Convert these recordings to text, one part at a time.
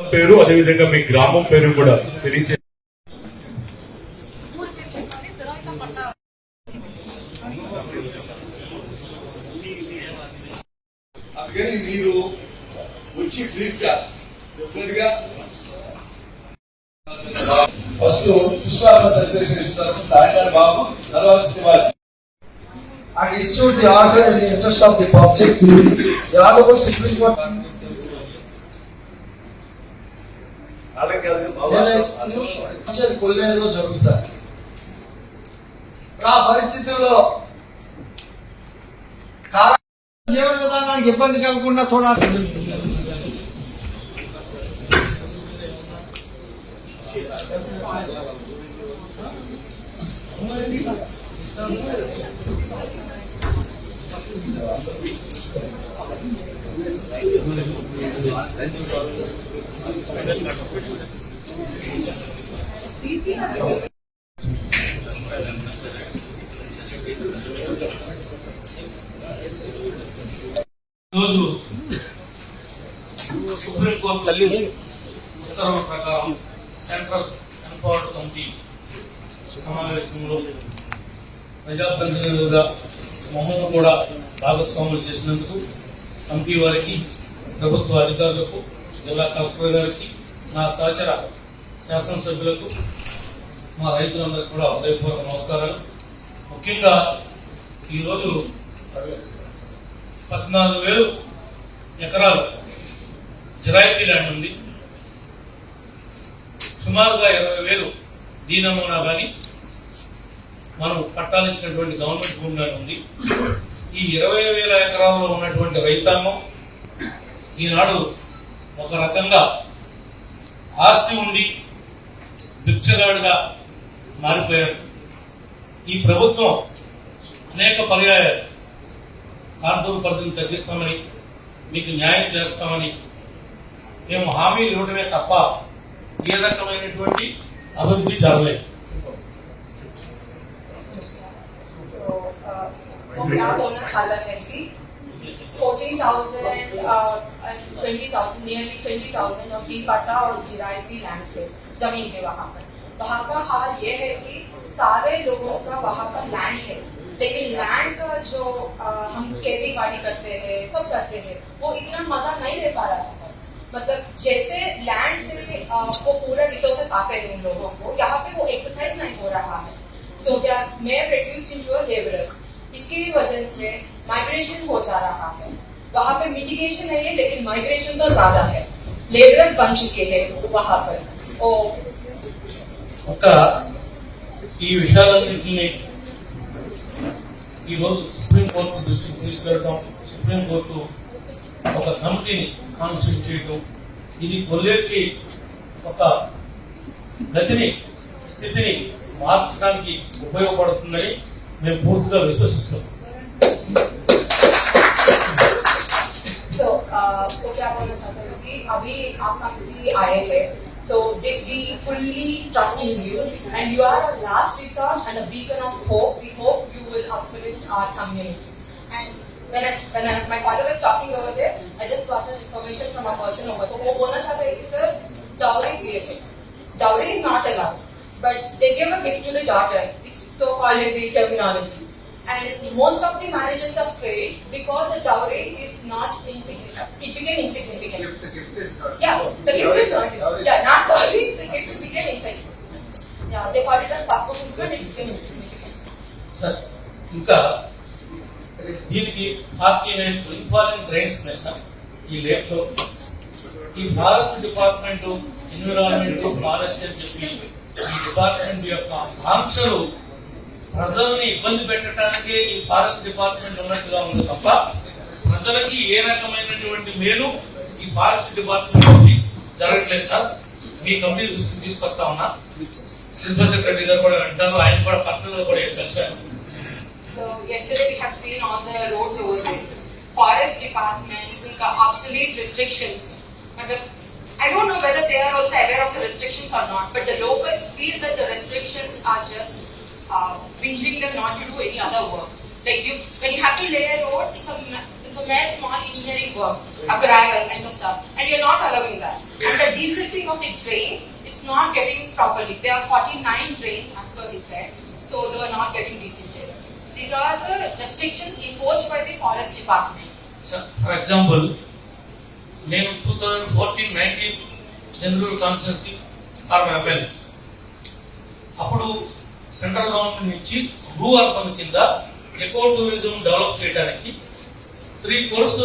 పేరు అదేవిధంగా మీ గ్రామం పేరు కూడా తెలియచే అందుకని మీరు వచ్చి బ్రీఫ్గా డెఫినెట్గా ఫస్ట్ విశ్వాస అసోసియేషన్ ఇస్తారు దాని బాబు తర్వాత Shivaji I issued the order in the interest of the public. The Honorable Supreme Court. అలాగే కాదు బాబు. ఏదైతే కొల్లేరులో జరుగుతాయి ఆ పరిస్థితుల్లో జీవన విధానానికి ఇబ్బంది కలగకుండా చూడాలి రోజు సుప్రీంకోర్టు తల్లి ఉత్తర్వుల ప్రకారం సెంట్రల్ ఎంపవర్డ్ కమిటీ సమావేశంలో ప్రజాప్రతినిధులుగా మమ్మల్ని కూడా భాగస్వాములు చేసినందుకు కమిటీ వారికి ప్రభుత్వ అధికారులకు జిల్లా కలెక్టర్ గారికి నా సహచర శాసనసభ్యులకు మా రైతులందరికీ కూడా హృదయపూర్వక నమస్కారాలు. ముఖ్యంగా ఈరోజు పద్నాలుగు వేలు ఎకరాలు జిరాయితీ ల్యాండ్ ఉంది. సుమారుగా ఇరవై వేలు దీ నమూనా కానీ మనం పట్టాలిచ్చినటువంటి గవర్నమెంట్ భూమి ఉంది. ఈ ఇరవై వేల ఎకరాల్లో ఉన్నటువంటి రైతాంగం ఈనాడు ఒక రకంగా ఆస్తి ఉండి భిక్షగాడుగా మారిపోయారు ఈ ప్రభుత్వం అనేక పర్యాయాలు కార్పొరేట్ పరిధిని తగ్గిస్తామని మీకు న్యాయం చేస్తామని మేము హామీ ఇవ్వడమే తప్ప ఏ రకమైనటువంటి అభివృద్ధి జరగలేదు So, uh, वो क्या होना चाहता है कि 14,000 uh, and 20,000 nearly 20,000 of the पट्टा और जिरायती लैंड से जमीन है वहाँ पर वहाँ का हाल ये है कि सारे लोगों का वहाँ पर लैंड है लेकिन लैंड का जो uh, हम खेती बाड़ी करते हैं सब करते हैं वो इतना मजा नहीं ले पा रहा था मतलब जैसे लैंड से uh, वो पूरा रिसोर्सेस आते हैं उन लोगों को यहाँ पे वो एक्सरसाइज नहीं हो रहा है so they are may reduce in your labourers इसकी वजह से माइग्रेशन हो जा रहा है वहाँ पे मिटिगेशन है ये लेकिन माइग्रेशन तो ज्यादा है लेबरर्स बन चुके हैं वहाँ पर ओ ఒక ఈ విషయాలన్నింటినీ ఈరోజు సుప్రీంకోర్టు దృష్టికి తీసుకెళ్తాం సుప్రీంకోర్టు ఒక కమిటీని కాన్స్టిట్యూట్ చేయడం ఇది కొల్లేరుకి ఒక గతిని స్థితిని మార్చడానికి ఉపయోగపడుతుందని మేము పూర్తిగా విశ్వసిస్తాం सो वो क्या बोलना चाहते हैं कि अभी आप कंपनी आए हैं so we fully trust in you and you are a last resort and a beacon of hope we hope you will uplift our communities and when I, when I, my father was talking over there, I just got an information from a person over there. वो he चाहता है कि sir dowry created. Dowry is not allowed, but they give a gift to the daughter. It's so called in the terminology. And most of the marriages are failed because the dowry is not insignificant. It became insignificant. If the gift is not. Yeah, the gift is not. Yeah, not dowry. The gift became insignificant. Yeah, they call it as passport, but it became insignificant. Sir, దీనికి party important infalling drains sir ఈ lake ఈ forest department environment forest అని చెప్పి ఈ department యొక్క ఆంక్షలు ప్రజల్ని ఇబ్బంది పెట్టడానికే ఈ ఫారెస్ట్ డిపార్ట్మెంట్ ఉన్నట్టుగా ఉంది తప్ప ప్రజలకి ఏ రకమైనటువంటి మేలు ఈ ఫారెస్ట్ డిపార్ట్మెంట్ నుంచి జరగట్లేదు సార్. మీ కమిటీ దృష్టికి తీసుకొస్తా ఉన్నా. సింపల్ సెక్రటరీ గారు కూడా వింటారు ఆయన కూడా పక్కనలో కూడా కలిశారు. So yesterday we have seen all the roads over there. Forest department, उनका obsolete restrictions. मतलब I don't know whether they are also aware of the restrictions or not, but the locals feel that the restrictions are just uh, binging them not to do any other work. Like you, when you have to lay a road, it's a ma- it's a mere small engineering work, a gravel kind of stuff, and you're not allowing that. And the desilting of the drains, it's not getting properly. There are 49 drains as per he said, so they are not getting desilted. These are the restrictions imposed by the forest department. For example నేను two thousand fourteen nineteen చంద్రూరు constituency ఆర్ అబ్బాయి అప్పుడు central government నుంచి భూ అర్పణ కింద eco tourism develop చేయడానికి త్రీ కోర్స్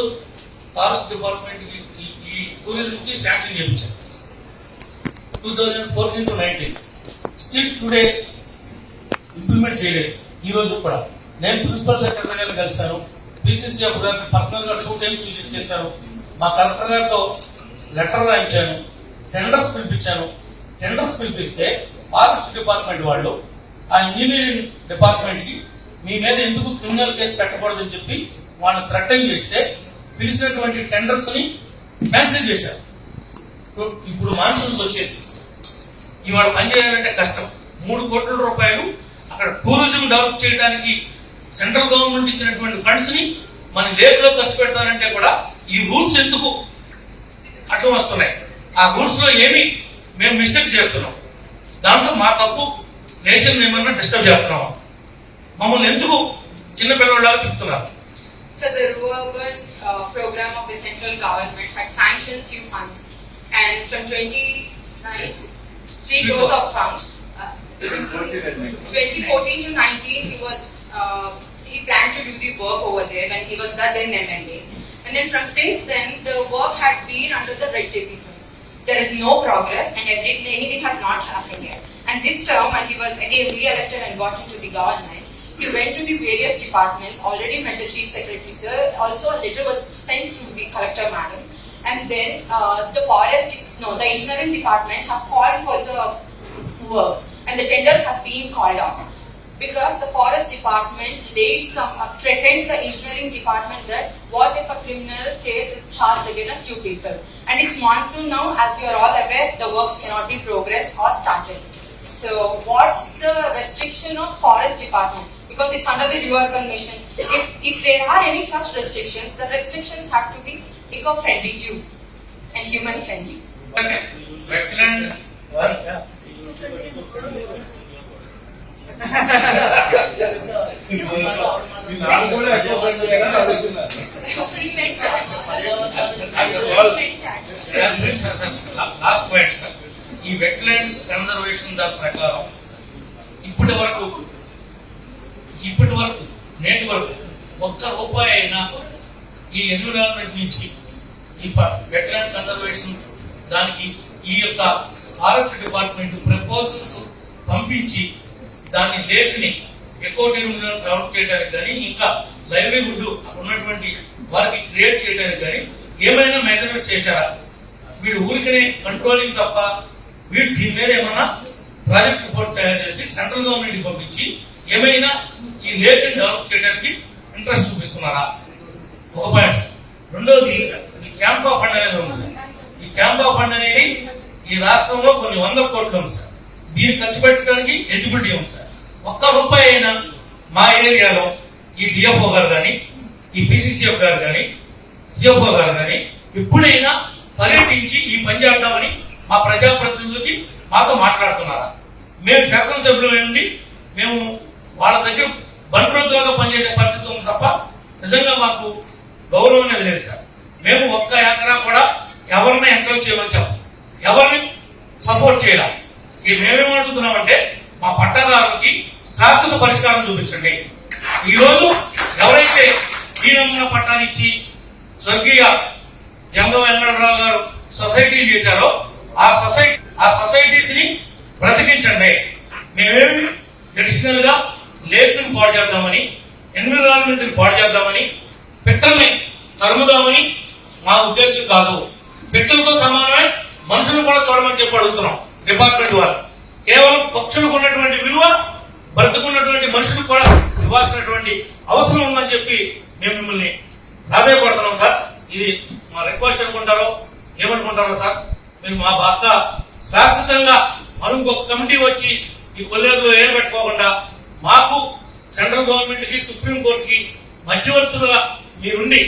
ఫారెస్ట్ డిపార్ట్మెంట్కి ఈ టూరిజంకి శాంక్షన్ చేయించారు. Two thousand fourteen to nineteen still today implement చేయలేదు. ఈ రోజు కూడా. నేను ప్రిన్సిపల్ సెక్రటరీ గారిని కలిశాను. పిసిసి అప్పుడు గారిని పర్సనల్గా టూ టైమ్స్ విజిట్ చేశాను మా కలెక్టర్ గారితో లెటర్ రాయించాను టెండర్స్ పిలిపించాను. టెండర్స్ పిలిపిస్తే ఫారెస్ట్ డిపార్ట్మెంట్ వాళ్ళు ఆ ఇంజనీరింగ్ డిపార్ట్మెంట్కి మీ మీద ఎందుకు క్రిమినల్ కేసు పెట్టకూడదని చెప్పి వాళ్ళని థ్రెటన్ చేస్తే పిలిచినటువంటి టెండర్స్ని క్యాన్సిల్ చేశారు. ఇప్పుడు మాన్సూన్స్ వచ్చేసి ఇవాళ పని చేయాలంటే కష్టం. మూడు కోట్ల రూపాయలు అక్కడ టూరిజం డెవలప్ చేయడానికి సెంట్రల్ గవర్నమెంట్ ఇచ్చినటువంటి ఫండ్స్ని మన లేకులో ఖర్చు పెడతానంటే కూడా ఈ రూల్స్ ఎందుకు అడ్డం వస్తున్నాయి? ఆ రూల్స్లో ఏమి మేము మిస్టేక్ చేస్తున్నాం. దాంట్లో మా తప్పు నేచర్ ఏమన్నా డిస్టర్బ్ చేస్తున్నాం మమ్మల్ని ఎందుకు చిన్న పిల్లవాళ్ళగా చెప్తున్నారు So the rural uh, program of the central government had sanctioned few funds, and from 29, three crores of funds. Uh, 2014 to 19, he was uh, planned to do the work over there when he was the then MLA, and then from since then the work had been under the red tapeism. There is no progress, and every, anything has not happened yet. And this term, when he was again re-elected and got into the government, he went to the various departments, already met the chief secretary, sir. Also, a letter was sent to the collector madam. And then uh, the forest, no, the engineering department have called for the works and the tenders has been called off because the forest department laid some uh, threatened the engineering department that what if a criminal case is charged against you people and it's monsoon now as you are all aware the works cannot be progressed or started so what's the restriction of forest department because it's under the reurban mission if, if there are any such restrictions the restrictions have to be eco-friendly too and human friendly wetland last point ఈ wetland conservation దాని ప్రకారం ఇప్పటి వరకు ఇప్పటి వరకు నేటి వరకు ఒక్క రూపాయి అయినా ఈ ఎన్విరాన్మెంట్ నుంచి ఈ వెట్లాండ్ కన్జర్వేషన్ దానికి ఈ యొక్క ఫారెస్ట్ డిపార్ట్మెంట్ ప్రపోజల్స్ పంపించి దాని లేఖని ఎక్కువ టూరిజం డెవలప్ చేయడానికి కానీ ఇంకా లైవ్లీహుడ్ ఉన్నటువంటి వారికి క్రియేట్ చేయడానికి కానీ ఏమైనా మెజర్మెంట్ చేశారా? వీడు ఊరికనే కంట్రోలింగ్ తప్ప వీడు దీని మీద ఏమన్నా ప్రాజెక్ట్ రిపోర్ట్ తయారు చేసి సెంట్రల్ గవర్నమెంట్ పంపించి ఏమైనా ఈ లేఖని డెవలప్ చేయడానికి ఇంట్రెస్ట్ చూపిస్తున్నారా? ఒక పాయింట్. రెండోది ఈ ఆఫ్ ఫండ్ అనేది ఉంది సార్. ఈ క్యాంపా ఫండ్ అనేది ఈ రాష్ట్రంలో కొన్ని వందల కోట్లు ఉంది సార్. దీన్ని ఖర్చు పెట్టడానికి ఎలిజిబిలిటీ ఉంది సార్. ఒక్క రూపాయి అయినా మా ఏరియాలో ఈ డిఎఫ్ఓ గారు కానీ ఈ పిసిసిఎఫ్ గారు కానీ సిఎఫ్ఓ గారు కానీ ఎప్పుడైనా పర్యటించి ఈ పని చేద్దామని మా ప్రజాప్రతినిధులకి మాతో మాట్లాడుతున్నారా? మేము శాసనసభ్యులు ఉండి మేము వాళ్ళ దగ్గర బంట్రోతులుగా పనిచేసే పరిస్థితి ఉంది తప్ప నిజంగా మాకు గౌరవం అనేది లేదు సార్. మేము ఒక్క ఎకరా కూడా ఎవరిని ఎంకరేజ్ చేయమని చెప్పం. ఎవరిని సపోర్ట్ చేయాలి. ఈ మేమేం అడుగుతున్నామంటే మా పట్టాదారులకి శాశ్వత పరిష్కారం చూపించండి. ఈ రోజు ఎవరైతే ఈ నమూనా పట్టాలు ఇచ్చి స్వర్గీయ జంగ వెంకటరావు గారు సొసైటీలు చేశారో ఆ సొసైటీ ఆ సొసైటీస్ని బ్రతికించండి. మేమేమి ట్రెడిషనల్గా లేఖను పాడు చేద్దామని ఎన్విరాన్మెంట్ని పాడు చేద్దామని పిట్టల్ని తరుముదామని మా ఉద్దేశం కాదు. పిట్టలతో సమానమే మనుషులు కూడా చూడమని చెప్పి అడుగుతున్నాం. డిపార్ట్మెంట్ వారు. కేవలం పక్షులకు ఉన్నటువంటి విలువ బ్రతుకున్నటువంటి మనుషులకు కూడా ఇవ్వాల్సినటువంటి అవసరం ఉందని చెప్పి మేము మిమ్మల్ని ప్రాధాన్యపడుతున్నాం సార్. ఇది మా రిక్వెస్ట్ అనుకుంటారో ఏమనుకుంటారో సార్ మీరు మా పక్క శాశ్వతంగా మనం ఒక కమిటీ వచ్చి ఈ కొల్లేరు ఏలు పెట్టుకోకుండా మాకు సెంట్రల్ గవర్నమెంట్కి సుప్రీం కోర్టుకి మధ్యవర్తులుగా మీరుండి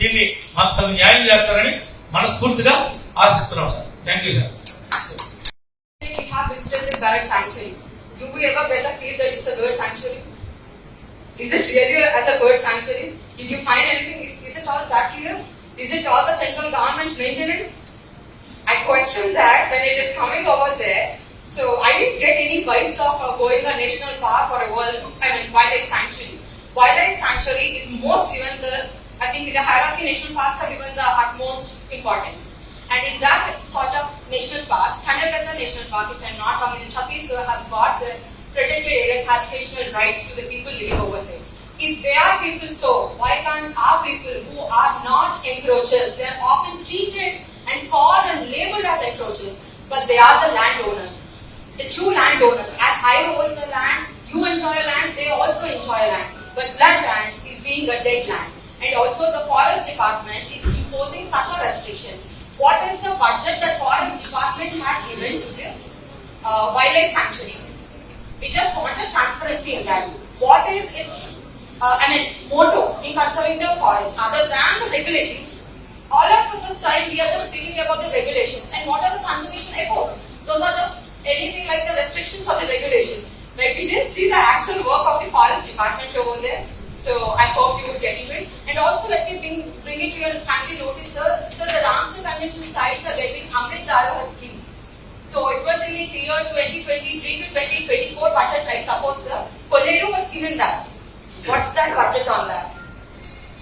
దీన్ని మాకు న్యాయం చేస్తారని మనస్ఫూర్తిగా ఆశిస్తున్నాం sir. Thank you sir. The bird sanctuary. Do we ever better feel that it's a bird sanctuary? Is it really as a bird sanctuary? Did you find anything? Is, is it all that clear? Is it all the central government maintenance? I question that when it is coming over there. So I didn't get any vibes of uh, going a national park or a world, I mean, wildlife sanctuary. Wildlife sanctuary is most given the, I think the hierarchy, national parks are given the utmost importance. And in that sort of national parks, Kanagata National Park, if I'm not wrong, in Chhattisgarh have got the protected areas habitational rights to the people living over there. If they are people so, why can't our people who are not encroachers, they are often treated and called and labeled as encroachers, but they are the landowners, the true landowners. As I own the land, you enjoy land, they also enjoy land. But that land is being a dead land. And also the forest department is imposing such a restriction. What is the budget that forest department had given to the uh, wildlife sanctuary? We just want a transparency in that. What is its, uh, I mean, motto in conserving the forest other than the regulating? All of this time we are just thinking about the regulations and what are the conservation efforts? Those are just anything like the restrictions or the regulations. Like we didn't see the actual work of the forest department over there. So I hope you would get it. And also let me bring, bring it to your kindly notice, sir. Sir, the Ramsar Convention sites are getting Amrit Dara scheme. So it was in the year 2023 to 2024 budget, I suppose, sir. Koneru was given that. What's that budget on that?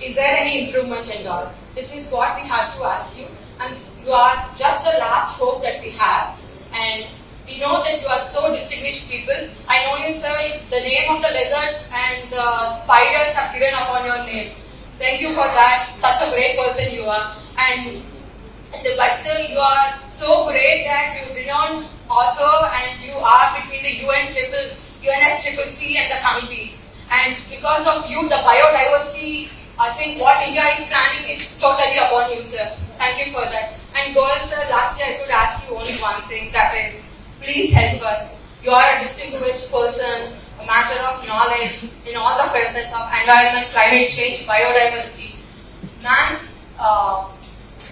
Is there any improvement and all? This is what we have to ask you. And you are just the last hope that we have. And we know that you are so distinguished people. I know you, sir. The name of the lizard and the spiders have given upon your name. Thank you for that. Such a great person you are. And but sir, you are so great that you renowned author and you are between the UN triple, UNS triple C and the committees. And because of you, the biodiversity, I think what India is planning is totally upon you, sir. Thank you for that. And girls, sir, lastly, I could ask you only one thing, that is, please help us. You are a distinguished person, matter of knowledge in all the facets of environment, climate change, biodiversity. Ma'am, uh,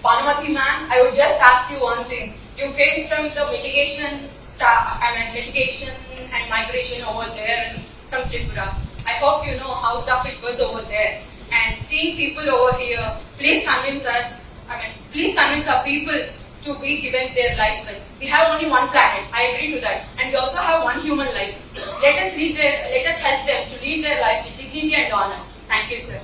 ma'am, I would just ask you one thing. You came from the mitigation I mean mitigation and migration over there from Tripura. I hope you know how tough it was over there. And seeing people over here, please convince us, I mean, please convince our people to be given their lives. We have only one planet, I agree to that. And we also have one human life. Let us lead their, let us help them to lead their life with dignity and honor. Thank you, sir.